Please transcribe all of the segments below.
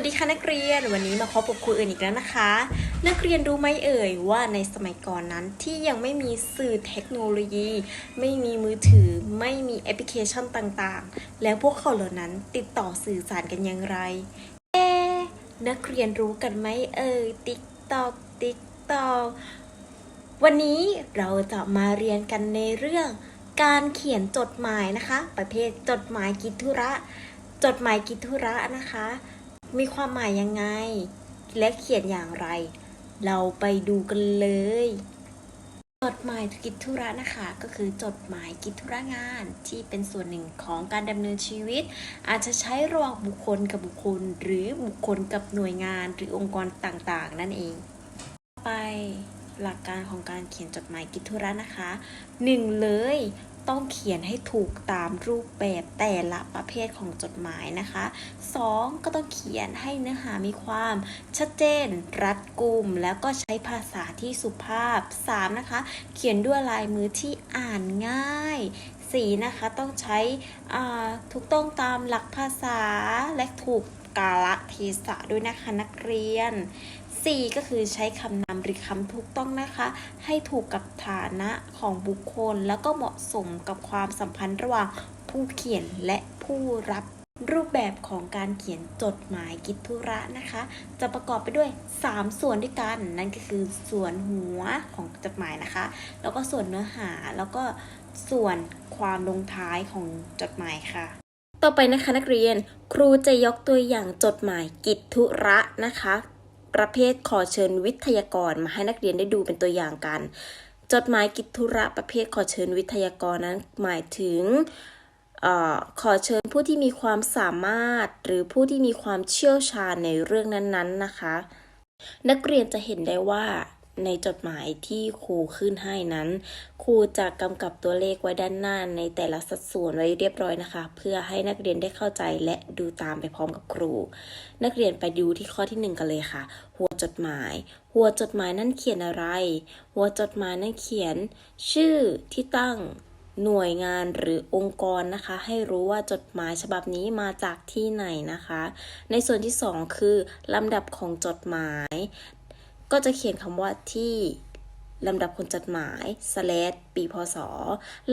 วัสดีค่ะนักเรียนวันนี้มาพบกับครูอื่นอีกแล้วนะคะ นักเรียนรู้ไหมเอ่ยว่าในสมัยก่อนนั้นที่ยังไม่มีสื่อเทคโนโลยี ไม่มีมือถือ ไม่มีแอปพลิเคชันต่างๆ แล้วพวกเขาเหล่านั้นติดต่อสื่อสารกันอย่างไร เอ๊นักเรียนรู้กันไหมเอ่ยติ๊กตอกติ๊กตอกวันนี้เราจะมาเรียนกันในเรื่อง การเขียนจดหมายนะคะ ประเภทจดหมายกิจธุระ จดหมายกิจธุระนะคะ มีความหมายยังไง และเขียนอย่างไร เราไปดูกันเลย จดหมายกิจธุระนะคะ ก็คือจดหมายกิจธุระงานที่เป็นส่วนหนึ่งของการดำเนินชีวิต อาจจะใช้ระหว่างบุคคลกับบุคคล หรือบุคคลกับหน่วยงานหรือองค์กรต่างๆ นั่นเอง ไปหลักการของการเขียนจดหมายกิจธุระนะคะหนึ่งเลย ต้องเขียนให้ถูกตามรูปแบบแต่ละประเภทของจดหมายนะคะ 2. ก็ต้องเขียนให้เนื้อหามีความชัดเจน รัดกุม แล้วก็ใช้ภาษาที่สุภาพ 3. นะคะ เขียนด้วยลายมือที่อ่านง่าย 4. นะคะต้องใช้ถูกต้องตามหลักภาษาและถูกกาลเทศะด้วยนะคะนักเรียน 4 ก็คือใช้คำนำหรือคำถูกต้องนะคะ ให้ถูกกับฐานะของบุคคล แล้วก็เหมาะสมกับความสัมพันธ์ระหว่างผู้เขียนและผู้รับรูปแบบของการเขียนจดหมายกิจธุระนะคะ จะประกอบไปด้วย 3 ส่วนด้วยกัน นั่นก็คือส่วนหัวของจดหมายนะคะ แล้วก็ส่วนเนื้อหาแล้วก็ส่วนความลงท้ายของจดหมายค่ะ ต่อไปนะคะนักเรียน ครูจะยกตัวอย่างจดหมายกิจธุระนะคะ ประเภทขอเชิญวิทยากรมาให้นักเรียนได้ดูเป็นตัวอย่างกัน จดหมายกิจธุระประเภทขอเชิญวิทยากรนั้นหมายถึงออขอเชิญผู้ที่มีความสามารถหรือผู้ที่มีความเชี่ยวชาญในเรื่องนั้นๆนะคะ นักเรียนจะเห็นได้ว่า ในจดหมายที่ครูขึ้นให้นั้น ครูจะกำกับตัวเลขไว้ด้านหน้าในแต่ละสัดส่วนไว้เรียบร้อยนะคะ เพื่อให้นักเรียนได้เข้าใจและดูตามไปพร้อมกับครู นักเรียนไปดูที่ข้อที่หนึ่งกันเลยค่ะ หัวจดหมาย หัวจดหมายนั้นเขียนอะไร หัวจดหมายนั้นเขียน ชื่อที่ตั้งหน่วยงานหรือองค์กรนะคะ ให้รู้ว่าจดหมายฉบับนี้มาจากที่ไหนนะคะ ในส่วนที่สองคือลำดับของจดหมาย ก็จะเขียนคำว่าที่ลำดับของจดหมาย slash ปีพศ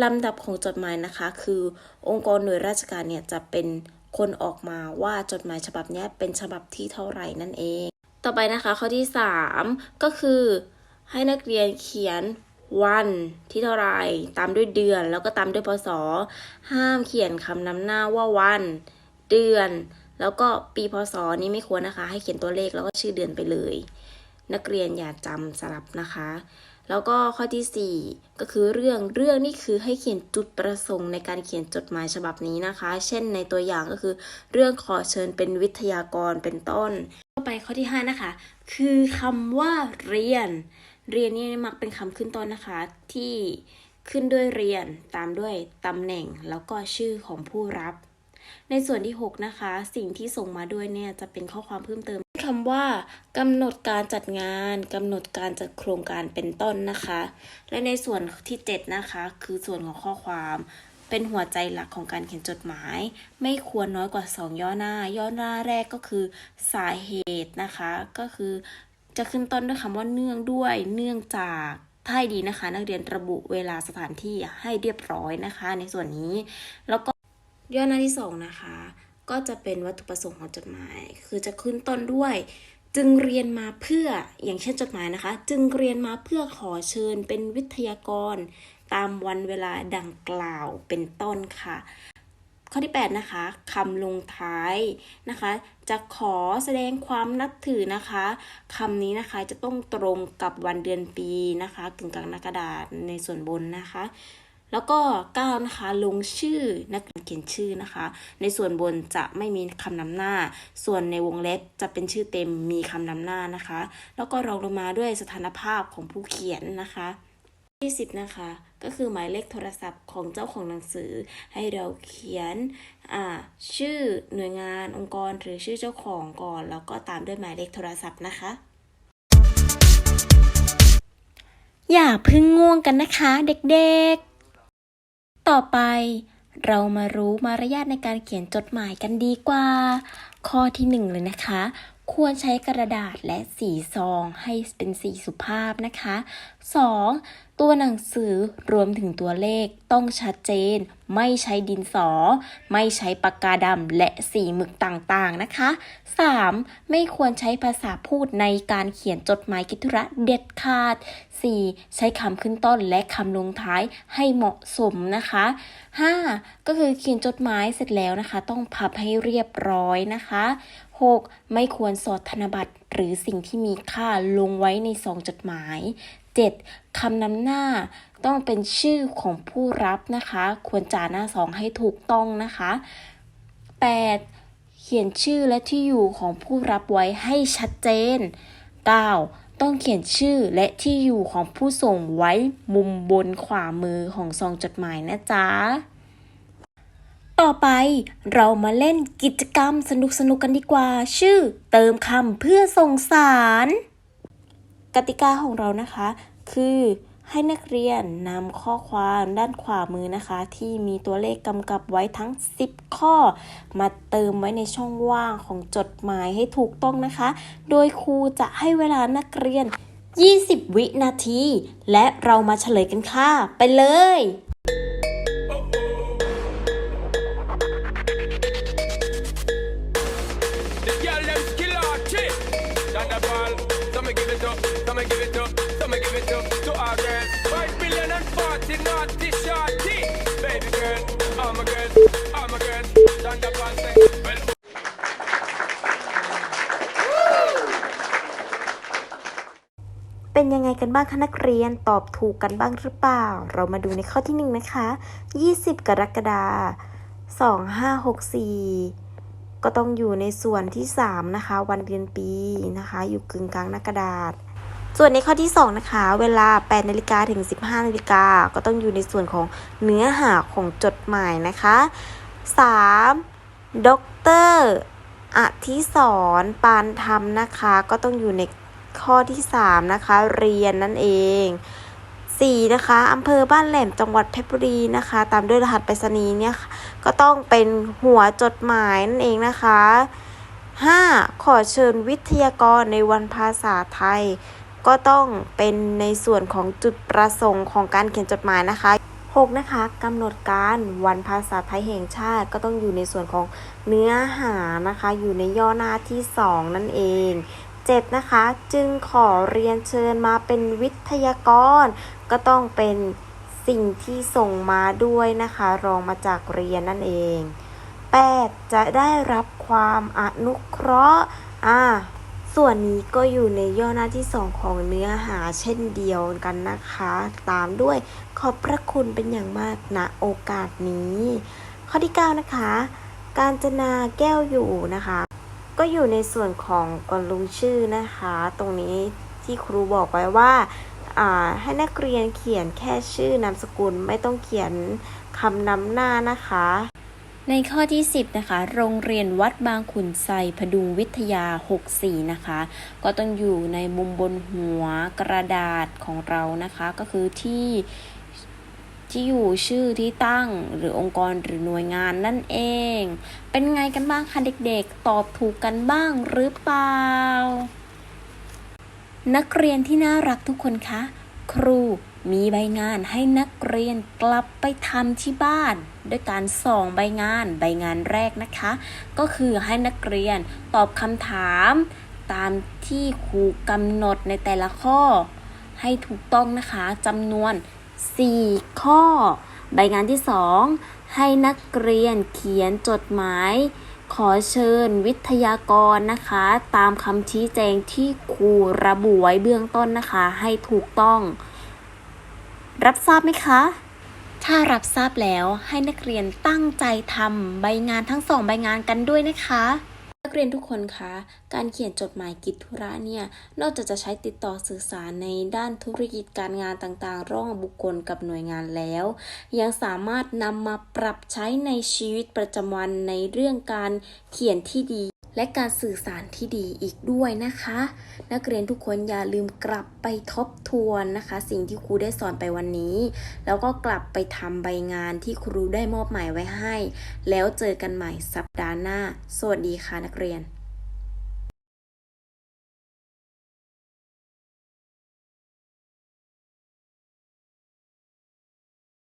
ลำดับของจดหมายนะคะ คือองค์กรหน่วยราชการเนี่ยจะเป็นคนออกมาว่าจดหมายฉบับนี้เป็นฉบับที่เท่าไหร่นั่นเอง ต่อไปนะคะข้อที่ 3 ก็คือ ให้นักเรียนเขียนวันที่เท่าไรตามด้วยเดือนแล้วก็ตามด้วยพศ ห้ามเขียนคำนำหน้าว่าวัน เดือน แล้วก็ปีพศนี้ไม่ควรนะคะ ให้เขียนตัวเลขแล้วก็ชื่อเดือนไปเลย นักเรียนอย่าจำสลับนะคะ แล้วก็ข้อที่ 4 ก็คือเรื่องเรื่องนี่คือให้เขียนจุดประสงค์ในการเขียนจดหมายฉบับนี้นะคะ เช่นในตัวอย่างก็คือ เรื่องขอเชิญเป็นวิทยากรเป็นต้น ต่อไปข้อที่ 5 นะคะ คือคำว่าเรียน เรียนนี่มักเป็นคำขึ้นต้นนะคะที่ขึ้นด้วยเรียนตามด้วยตำแหน่งแล้วก็ชื่อของผู้รับ ในส่วนที่ 6 นะคะ สิ่งที่ส่งมาด้วยเนี่ยจะเป็นข้อความเพิ่มเติม คำว่ากำหนดการจัดงานกำหนดการจัดโครงการเป็นต้นนะคะ และในส่วนที่7นะคะคือส่วนของข้อความเป็นหัวใจหลักของการเขียนจดหมาย ไม่ควรน้อยกว่า 2 ย่อหน้า ย่อหน้าแรกก็คือสาเหตุนะคะ ก็คือจะขึ้นต้นด้วยคำว่าเนื่องด้วย เนื่องจากถ้าให้ดีนะคะ นักเรียนระบุเวลาสถานที่ให้เรียบร้อยนะคะ ในส่วนนี้แล้วก็ย่อหน้าที่สองนะคะ ก็จะเป็นวัตถุประสงค์ของจดหมาย คือจะขึ้นต้นด้วย จึงเรียนมาเพื่ออย่างเช่นจดหมายนะคะ จึงเรียนมาเพื่อขอเชิญเป็นวิทยากร ตามวันเวลาดังกล่าวเป็นต้นค่ะ ข้อที่ 8 นะคะคำลงท้ายนะคะ จะขอแสดงความนับถือนะคะคำนี้นะคะจะต้องตรงกับวันเดือนปีนะคะกึ่งกลางหน้ากระดาษในส่วนบนนะคะ แล้วก็9นะคะลงชื่อนักเขียนชื่อนะคะ ในส่วนบนจะไม่มีคำนำหน้า ส่วนในวงเล็บจะเป็นชื่อเต็มมีคำนำหน้านะคะ แล้วก็รองลงมาด้วยสถานภาพของผู้เขียนนะคะที่10นะคะก็คือหมายเลขโทรศัพท์ของเจ้าของหนังสือ ให้เราเขียนชื่อหน่วยงานองค์กรหรือชื่อเจ้าของก่อน แล้วก็ตามด้วยหมายเลขโทรศัพท์นะคะ อย่าพึ่งง่วงกันนะคะเด็กๆ ต่อไปเรามารู้มารยาทในการเขียนจดหมายกันดีกว่า ข้อที่หนึ่งเลยนะคะ ควรใช้กระดาษและสีซองให้เป็นสีสุภาพนะคะ 2. ตัวหนังสือรวมถึงตัวเลขต้องชัดเจน ไม่ใช้ดินสอ ไม่ใช้ปากกาดำและสีหมึกต่างๆนะคะ 3. ไม่ควรใช้ภาษาพูดในการเขียนจดหมายกิจธุระเด็ดขาด 4. ใช้คำขึ้นต้นและคำลงท้ายให้เหมาะสมนะคะ 5. ก็คือเขียนจดหมายเสร็จแล้วนะคะ ต้องพับให้เรียบร้อยนะคะ 6. ไม่ควรสอดธนบัตรหรือสิ่งที่มีค่าลงไว้ในซองจดหมาย 7. คำนำหน้าต้องเป็นชื่อของผู้รับนะคะ ควรจ่าหน้าซองให้ถูกต้องนะคะ 8. เขียนชื่อและที่อยู่ของผู้รับไว้ให้ชัดเจน 9. ต้องเขียนชื่อและที่อยู่ของผู้ส่งไว้มุมบนขวามือของซองจดหมายนะจ๊ะ ต่อไปเรามาเล่นกิจกรรมสนุกๆกันดีกว่า ชื่อเติมคำเพื่อส่งสาร กติกาของเรานะคะ คือให้นักเรียนนำข้อความด้านขวามือนะคะ ที่มีตัวเลขกำกับไว้ทั้ง 10 ข้อ มาเติมไว้ในช่องว่างของจดหมายให้ถูกต้องนะคะ โดยครูจะให้เวลานักเรียน 20 วินาที และเรามาเฉลยกันค่ะ ไปเลย forty shorty. Baby girl, all my girls, all my girls. Thunderball say, well. เป็นยังไงกันบ้างคะนักเรียนตอบถูกกันบ้างหรือเปล่า เรามาดูในข้อที่หนึ่งนะคะ 20 กรกฎาคม2564ก็ต้องอยู่ในส่วนที่ 3 นะคะ วันเดือนปีนะคะ อยู่กึ่งกลางหน้ากระดาษ ส่วนในข้อที่ 2 นะคะ เวลา 8 นาฬิกาถึง 15 นาฬิกา ก็ต้องอยู่ในส่วนของเนื้อหาของจดหมายนะคะ 3. ดรอธิสรปานธรรมนะคะ ก็ต้องอยู่ในข้อที่ 3 นะคะ เรียนนั่นเอง 4. นะคะอำเภอบ้านแหลมจังหวัดเพชรบุรีนะคะ ตามด้วยรหัสไปรษณีย์เนี่ยก็ต้องเป็นหัวจดหมายนั่นเองนะคะ 5. ขอเชิญวิทยากรในวันภาษาไทย ก็ต้องเป็นในส่วนของจุดประสงค์ของการเขียนจดหมายนะคะ 6. นะคะกำหนดการวันภาษาไทยแห่งชาติก็ต้องอยู่ในส่วนของเนื้อหานะคะ อยู่ในย่อหน้าที่ 2 นั่นเอง 7. นะคะ จึงขอเรียนเชิญมาเป็นวิทยากร ก็ต้องเป็นสิ่งที่ส่งมาด้วยนะคะ รองมาจากเรียนนั่นเอง 8. จะได้รับความอนุเคราะห์อ่า ส่วนนี้ก็อยู่ในย่อหน้าที่ 2 ของเนื้อหาเช่นเดียวกันนะคะ ตามด้วยขอบพระคุณเป็นอย่างมากณโอกาสนี้ ข้อที่ 9 นะคะ การจนาแก้วอยู่นะคะ ก็อยู่ในส่วนของกลงชื่อนะคะ ตรงนี้ที่ครูบอกไว้ว่าให้นักเรียนเขียนแค่ชื่อนามสกุลไม่ต้องเขียนคำนำหน้านะคะ ในข้อที่ 10 นะคะ โรงเรียนวัดบางขุนไซพดุงวิทยา 64 นะคะ ก็ต้องอยู่ในมุมบนหัวกระดาษของเรานะคะ ก็คือที่ที่อยู่ชื่อที่ตั้งหรือองค์กรหรือหน่วยงานนั่นเอง เป็นไงกันบ้างคะเด็กๆ ตอบถูกกันบ้างหรือเปล่า นักเรียนที่น่ารักทุกคนคะ ครู มีใบงานให้นักเรียนกลับไปทำที่บ้าน ด้วยการส่องใบงานใบงานแรกนะคะ ก็คือให้นักเรียนตอบคำถาม ตามที่ครูกำหนดในแต่ละข้อ ให้ถูกต้องนะคะจำนวน 4 ข้อ ใบงานที่ 2 ให้นักเรียนเขียนจดหมายขอเชิญวิทยากรนะคะ ตามคำชี้แจงที่ครูระบุไว้เบื้องต้นนะคะ ให้ถูกต้อง รับทราบไหมคะ ถ้ารับทราบแล้วให้นักเรียนตั้งใจทำใบงานทั้งสองใบงานกันด้วยนะคะนักเรียนทุกคนคะ การเขียนจดหมายกิจธุระเนี่ย นอกจากจะใช้ติดต่อสื่อสารในด้านธุรกิจการงานต่างๆ ร่วมบุคคลกับหน่วยงานแล้ว ยังสามารถนำมาปรับใช้ในชีวิตประจำวันในเรื่องการเขียนที่ดี และการสื่อสารที่ดีอีกด้วยนะคะ นักเรียนทุกคนอย่าลืมกลับไปทบทวนนะคะ สิ่งที่ครูได้สอนไปวันนี้ แล้วก็กลับไปทำใบงานที่ครูได้มอบหมายไว้ให้ แล้วเจอกันใหม่สัปดาห์หน้า สวัสดีค่ะนักเรียน